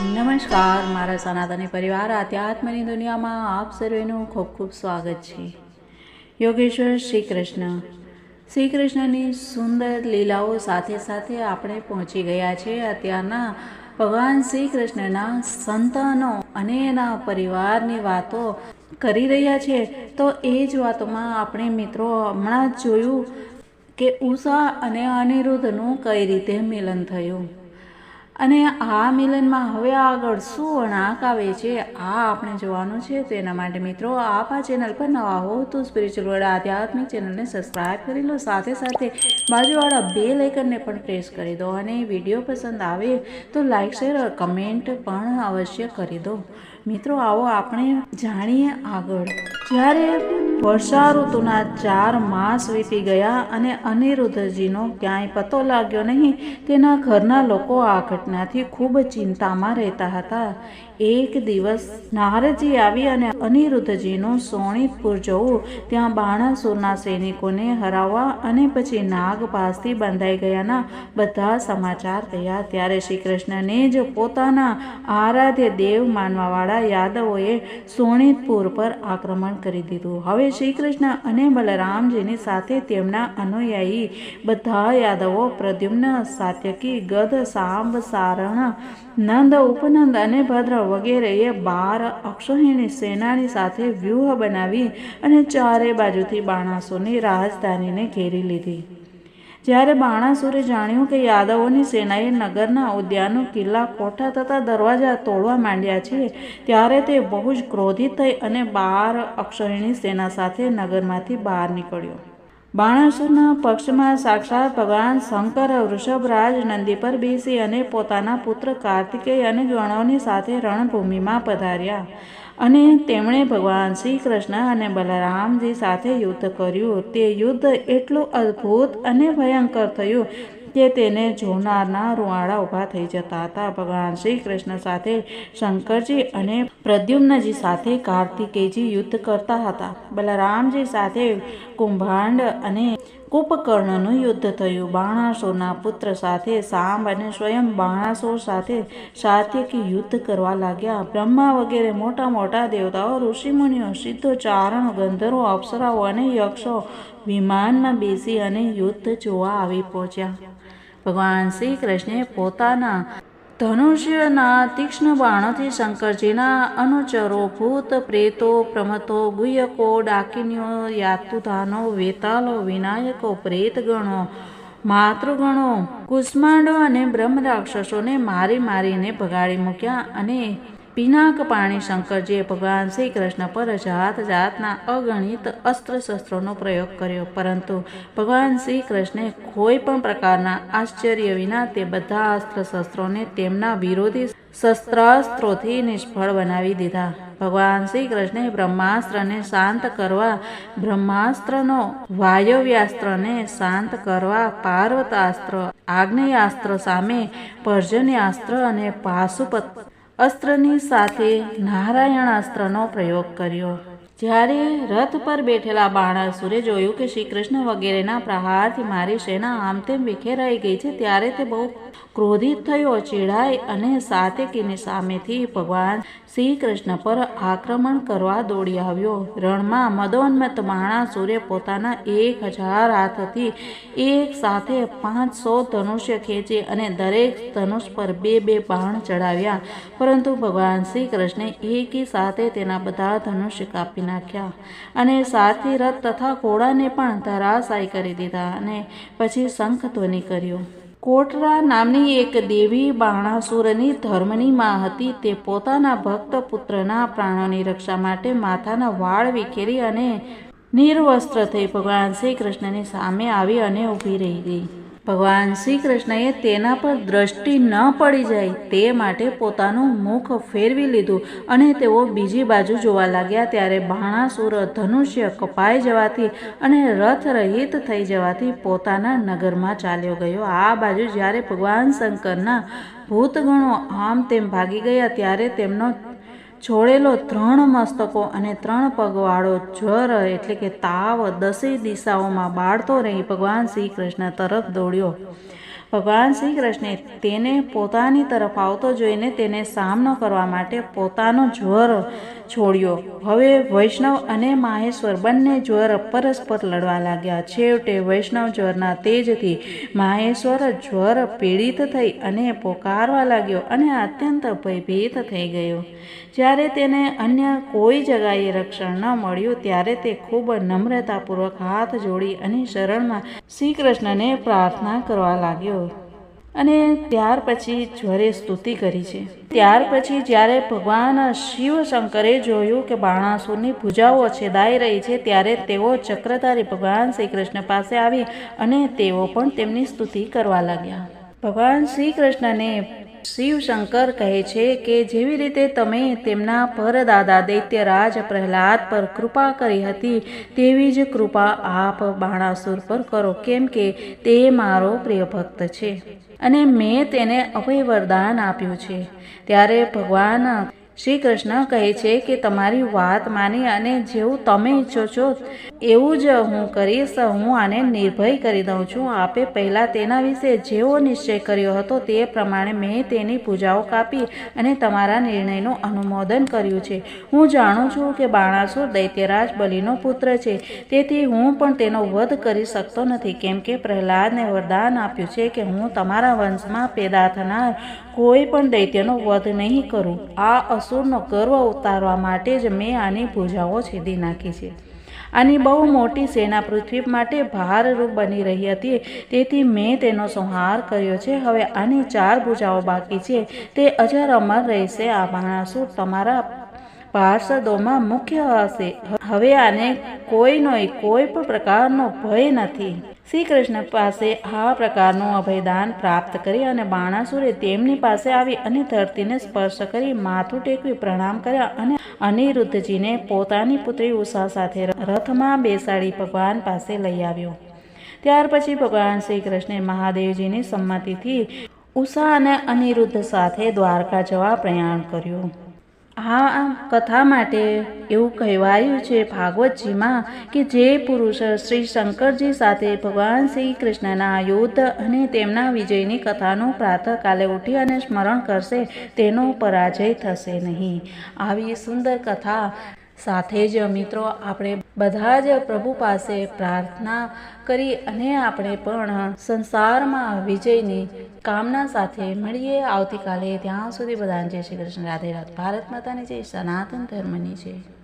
નમસ્કાર, મારા સનાતની પરિવાર, આધ્યાત્મની દુનિયામાં આપ સર્વેનું ખૂબ ખૂબ સ્વાગત છે. યોગેશ્વર શ્રી કૃષ્ણ. શ્રી કૃષ્ણની સુંદર લીલાઓ સાથે સાથે આપણે પહોંચી ગયા છે અત્યારના ભગવાન શ્રી કૃષ્ણના સંતાનો અને એના પરિવારની વાતો કરી રહ્યા છે. તો એ જ વાતોમાં આપણે મિત્રો હમણાં જ જોયું કે ઉષા અને અનિરુદ્ધનું કઈ રીતે મિલન થયું. અને આ મિલનમાં હવે આગળ શું વળાંક આવે છે, આ આપણે જોવાનું છે. તેના માટે મિત્રો, આપ આ ચેનલ પર નવા હો તો સ્પિરિચ્યુઅલ વર્લ્ડ આધ્યાત્મિક ચેનલને સબસ્ક્રાઈબ કરી લો. સાથે સાથે બાજુવાળા બે લાઇકનને પણ પ્રેસ કરી દો અને વીડિયો પસંદ આવે તો લાઇક શેર કમેન્ટ પણ અવશ્ય કરી દો. મિત્રો, આવો આપણે જાણીએ આગળ. જ્યારે વર્ષા ઋતુના ચાર માસ વીતી ગયા અને અનિરુદ્ધજીનો ક્યાંય પતો લાગ્યો નહીં. તેના ઘરના લોકો આ ઘટનાથી ખૂબ ચિંતામાં રહેતા હતા. એક દિવસ નારદજી આવી અને અનિરુદ્ધજીનું સોણિતપુર જવું. ત્યાં બાણાસુરના સૈનિકોને હરાવવા અને પછી નાગપાસથી બંધાઈ ગયાના બધા સમાચાર થયા. ત્યારે શ્રી કૃષ્ણને જ પોતાના આરાધ્ય દેવ માનવાવાળા યાદવોએ સોણિતપુર પર આક્રમણ કરી દીધું. હવે શ્રી કૃષ્ણ અને બલરામજીની સાથે તેમના અનુયાયી બધા યાદવો પ્રદ્યુમ્ન, સાત્યકી ગધ સાંબ, સારણ, નંદ, ઉપનંદ અને ભદ્ર વગેરેએ બાર અક્ષહિણી સેનાની સાથે વ્યૂહ બનાવી અને ચારે બાજુથી બાણાસોની રાજધાનીને ઘેરી લીધી. જ્યારે બાણાસુરે જાણ્યું કે યાદવોની સેનાએ નગરના ઉદ્યાનો કિલ્લા કોઠા તથા દરવાજા તોડવા માંડ્યા છે, ત્યારે તે બહુ જ ક્રોધિત થઈ અને બાર અક્ષરિણી સેના સાથે નગરમાંથી બહાર નીકળ્યો. બાણાસુરના પક્ષમાં સાક્ષાત ભગવાન શંકર, વૃષભરાજ નંદી પર બેસી અને પોતાના પુત્ર કાર્તિકેય અને ગણોની સાથે રણભૂમિમાં પધાર્યા અને તેમણે ભગવાન શ્રી કૃષ્ણ અને બલરામજી સાથે યુદ્ધ કર્યું. તે યુદ્ધ એટલું અદ્ભુત અને ભયંકર થયું કે તેને જોનારના રૂવાડા ઊભા થઈ જતા હતા. ભગવાન શ્રી કૃષ્ણ સાથે શંકરજી અને પ્રદ્યુમ્નજી સાથે કાર્તિકેયજી યુદ્ધ કરતા હતા. બલરામજી સાથે કુંભાંડ અને કુંભકર્ણનું યુદ્ધ થયું. બાણાસુરના પુત્ર સાથે સામ અને સ્વયં બાણાસુર સાથે સાત્યકી યુદ્ધ કરવા લાગ્યા. બ્રહ્મા વગેરે મોટા મોટા દેવતાઓ, ઋષિમુનિઓ સિદ્ધો ચારણ ગંધર્વો, અપ્સરાઓ અને યક્ષો વિમાનમાં બેસી અને યુદ્ધ જોવા આવી પહોંચ્યા. ભગવાન શ્રી કૃષ્ણે પોતાના ધનુષ્યના તીક્ષ્ણ બાણોથી શંકરજીના અનુચરો ભૂત, પ્રેતો પ્રમતો ગુયકો ડાકીનીઓ યાતુધાનો, વેતાલો, વિનાયકો, પ્રેતગણો, માતૃગણો, કુષ્માંડો અને બ્રહ્મ રાક્ષસોને મારી મારીને ભગાડી મૂક્યા અને પિનાક પાણી શંકરજીએ ભગવાન શ્રી કૃષ્ણ પર જાત જાતના અગણિત અસ્ત્ર શસ્ત્રોનો પ્રયોગ કર્યો. પરંતુ ભગવાન શ્રી કૃષ્ણે કોઈ પણ પ્રકારના આશ્ચર્ય વિના તે બધા અસ્ત્ર શસ્ત્રોને તેમના વિરોધી શસ્ત્રાસ્ત્રોથી નિષ્ફળ બનાવી દીધા. ભગવાન શ્રી કૃષ્ણે બ્રહ્માસ્ત્રને શાંત કરવા, બ્રહ્માસ્ત્રનો વાયવ્યાસ્ત્રને શાંત કરવા, પાર્વતાસ્ત્ર, આગ્નેયાસ્ત્ર સામે પર્જન્યાસ્ત્ર અને પાશુપત અસ્ત્રની સાથે નારાયણ અસ્ત્રનો પ્રયોગ કર્યો. જ્યારે રથ પર બેઠેલા બાણાસુરે જોયું કે શ્રી કૃષ્ણ વગેરેના પ્રહારથી મારી સેના આમ તેમ વિખેરાઈ ગઈ છે, ત્યારે તે બહુ ક્રોધિત થયો ચીડાય અને સાતેકીની સામેથી ભગવાન શ્રી કૃષ્ણ પર આક્રમણ કરવા દોડી આવ્યો. રણમાં મદોન્મત બાણાસુરે પોતાના એક હજાર હાથથી એક સાથે પાંચસો ધનુષ્ય ખેંચી અને દરેક ધનુષ પર બે બે બાણ ચડાવ્યા. પરંતુ ભગવાન શ્રી કૃષ્ણે એકી સાથે તેના બધા ધનુષ્ય કાપી નાખ્યા અને સાથી રથ તથા ઘોડાને પણ ધરાશાય કરી દીધા અને પછી શંખ ધ્વનિ કર્યો. કોટરા નામની એક દેવી બાણાસુરની ધર્મની માં હતી. તે પોતાના ભક્ત પુત્રના પ્રાણોની રક્ષા માટે માથાના વાળ વિખેરી અને નિર્વસ્ત્ર થઈ ભગવાન શ્રી કૃષ્ણની સામે આવી અને ઊભી રહી ગઈ. ભગવાન શ્રી કૃષ્ણએ તેના પર દ્રષ્ટિ ન પડી જાય તે માટે પોતાનું મુખ ફેરવી લીધું અને તેઓ બીજી બાજુ જોવા લાગ્યા ત્યારે બાણાસુર ધનુષ્ય કપાઈ જવાથી અને રથ રહિત થઈ જવાથી પોતાના નગરમાં ચાલ્યો ગયો. આ બાજુ જ્યારે ભગવાન શંકરના ભૂતગણો આમ તેમ ભાગી ગયા ત્યારે તેમનો છોડેલો ત્રણ મસ્તકો અને ત્રણ પગવાળો જ્વર એટલે કે તાવ દસેય દિશાઓમાં બાળતો રહી ભગવાન શ્રી કૃષ્ણ તરફ દોડ્યો. ભગવાન શ્રી કૃષ્ણે તેને પોતાની તરફ આવતો જોઈને તેને સામનો કરવા માટે પોતાનો જ્વર છોડ્યો. હવે વૈષ્ણવ અને માહેશ્વર બંને જ્વર પરસ્પર લડવા લાગ્યા. છેવટે વૈષ્ણવ જ્વરના તેજથી માહેશ્વર જ્વર પીડિત થઈ અને પોકારવા લાગ્યો અને અત્યંત ભયભીત થઈ ગયો. જ્યારે તેને અન્ય કોઈ જગાએ રક્ષણ ન મળ્યું, ત્યારે તે ખૂબ નમ્રતાપૂર્વક હાથ જોડી અને શરણમાં શ્રી કૃષ્ણને પ્રાર્થના કરવા લાગ્યો. અને ત્યાર પછી જ્વરે સ્તુતિ કરી છે. ત્યાર પછી જ્યારે ભગવાન શિવ શંકરે જોયું કે બાણાસુરની ભૂજાઓ છેદાઈ રહી છે, ત્યારે તેઓ ચક્રધારી ભગવાન શ્રી કૃષ્ણ પાસે આવી અને તેઓ પણ તેમની સ્તુતિ કરવા લાગ્યા. ભગવાન શ્રી કૃષ્ણને શિવ શંકર કહે છે કે જેવી રીતે તમે તેમના પરદાદા દૈત્યરાજ પ્રહલાદ પર કૃપા કરી હતી, તેવી જ કૃપા આપ બાણાસુર પર કરો, કેમ કે તે મારો પ્રિય ભક્ત છે. અને મેં તેને અભય વરદાન આપ્યું છે. ત્યારે ભગવાન શ્રી કૃષ્ણ કહે છે કે તમારી વાત માની અને જેવું તમે ઈચ્છો છો, એવું જ હું કરીશ. હું આને નિર્ભય કરી દઉં છું. આપે પહેલાં તેના વિશે જેવો નિશ્ચય કર્યો હતો તે પ્રમાણે મેં તેની પૂજાઓ કાપી અને તમારા નિર્ણયનું અનુમોદન કર્યું છે. હું જાણું છું કે બાણાસુર દૈત્યરાજ બલિનો પુત્ર છે. તેથી હું પણ તેનો વધ કરી શકતો નથી. કેમ કે પ્રહલાદને વરદાન આપ્યું છે કે હું તમારા વંશમાં પેદા થનાર કોઈ પણ દૈત્યનો વધ નહીં કરું. આ અસુરનો ગર્વ ઉતારવા માટે જ મેં આની પૂજાઓ છેદી નાખી છે. આની બહુ મોટી સેના પૃથ્વી માટે ભારરૂપ બની રહી હતી, તેથી મેં તેનો સંહાર કર્યો છે. હવે આની ચાર ભૂજાઓ બાકી છે. તે અજર અમર રહેશે. આ બાણાસુર તમારા પાર્ષદોમાં મુખ્ય હશે. હવે આને કોઈનો કોઈ પણ પ્રકારનો ભય નથી. શ્રી કૃષ્ણ પાસે આ પ્રકારનું અભયદાન પ્રાપ્ત કરી અને બાણાસુરે તેમની પાસે આવી અને ધરતીને સ્પર્શ કરી માથું ટેકવી પ્રણામ કર્યા અને અનિરુદ્ધજીને પોતાની પુત્રી ઉષા સાથે રથમાં બેસાડી ભગવાન પાસે લઈ આવ્યો. ત્યાર પછી ભગવાન શ્રી કૃષ્ણે મહાદેવજીની સંમતિથી ઉષા અને અનિરુદ્ધ સાથે દ્વારકા જવા પ્રયાણ કર્યું. આ કથા માટે એવું કહેવાયું છે ભાગવતજીમાં કે જે પુરુષ શ્રી શંકરજી સાથે ભગવાન શ્રી કૃષ્ણના યુદ્ધ અને તેમના વિજયની કથાનું પ્રાતઃકાલે ઉઠી અને સ્મરણ કરશે તેનો પરાજય થશે નહીં. આવી સુંદર કથા સાથે જ મિત્રો, આપણે બધા જ પ્રભુ પાસે પ્રાર્થના કરી અને આપણે પણ સંસારમાં વિજયની કામના સાથે મળીએ. આવતીકાલે ત્યાં સુધી બધાને જય શ્રી કૃષ્ણ. રાધે રાધ. ભારત માતાની જય. સનાતન ધર્મની જય.